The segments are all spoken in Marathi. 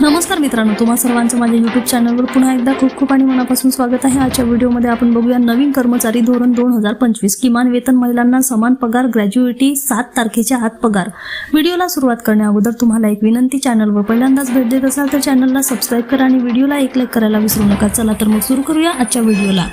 नमस्कार मित्रांनो तुम्हा सर्वांचं माझ्या युट्यूब चॅनलवर पुन्हा एकदा खूप खूप आणि मनापासून स्वागत आहे. आजच्या व्हिडिओमध्ये आपण बघूया नवीन कर्मचारी धोरण दोन हजार पंचवीस. किमान वेतन महिलांना समान पगार ग्रॅज्युएटी सात तारखेच्या आत पगार. व्हिडिओला सुरुवात करण्याअगोदर तुम्हाला एक विनंती चॅनलवर पहिल्यांदाच भेट देत असाल तर चॅनलला सबस्क्राईब करा आणि व्हिडिओला एक लाईक करायला विसरू नका. चला तर मग सुरू करूया आजच्या व्हिडिओला.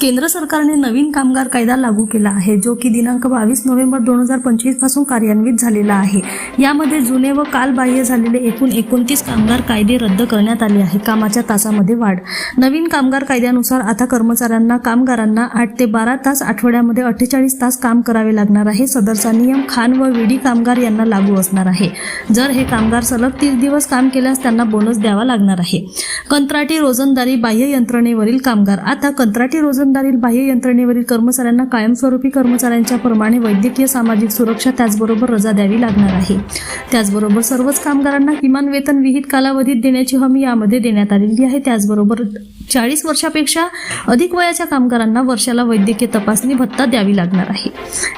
केंद्र सरकारने नवीन कामगार कायदा लागू केला आहे जो की दिनांक बावीस नोव्हेंबर दोन हजार पंचवीसपासून कार्यान्वित झालेला आहे. यामध्ये जुने व कालबाह्य झालेले एकूण एकोणतीस कामगार कायदे रद्द करण्यात आले आहे कामाच्या तासामध्ये वाढ. नवीन कामगार कायद्यानुसार आता कर्मचाऱ्यांना कामगारांना आठ ते बारा तास आठवड्यामध्ये अठ्ठेचाळीस तास काम करावे लागणार आहे. सदरचा नियम खान व विडी कामगार यांना लागू असणार आहे. जर हे कामगार सलग तीस दिवस काम केल्यास त्यांना बोनस द्यावा लागणार आहे. कंत्राटी रोजंदारी बाह्य यंत्रणेवरील कामगार. आता कंत्राटी रोजंदारी बाह्य यंत्रणेवरील कर्मचाऱ्यांना कायमस्वरूपी कर्मचाऱ्यांच्या प्रमाणे वैद्यकीय सामाजिक सुरक्षा त्याचबरोबर रजा द्यावी लागणार आहे. त्याचबरोबर सर्वच कामगारांना किमान वेतन विहित कालावधीत देण्याची हमी यामध्ये देण्यात आलेली आहे. त्याचबरोबर चाळीस वर्षापेक्षा अधिक वयाच्या कामगारांना वर्षाला वैद्यकीय तपासणी भत्ता द्यावी लागणार आहे.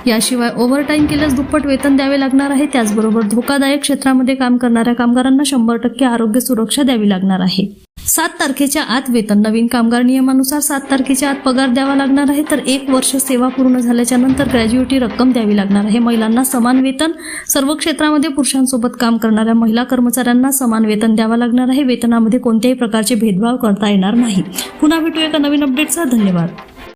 याशिवाय ओव्हरटाईम केल्यास दुप्पट वेतन द्यावे लागणार आहे. त्याचबरोबर धोकादायक क्षेत्रामध्ये काम करणाऱ्या कामगारांना शंभर टक्के आरोग्य सुरक्षा द्यावी लागणार आहे. सात तारखेच्या आत वेतन नवीन कामगार नियमानुसार सात तारखेच्या आत पगार द्यावा लागणार आहे तर एक वर्ष सेवा पूर्ण झाल्याच्यानंतर ग्रॅज्युएटी रक्कम द्यावी लागणार आहे. महिलांना समान वेतन सर्व क्षेत्रामध्ये पुरुषांसोबत काम करणाऱ्या महिला कर्मचाऱ्यांना समान वेतन द्यावा लागणार आहे. वेतनामध्ये कोणत्याही प्रकारचे भेदभाव करता येणार नाही. पुन्हा भेटू एका नवीन अपडेटचा धन्यवाद.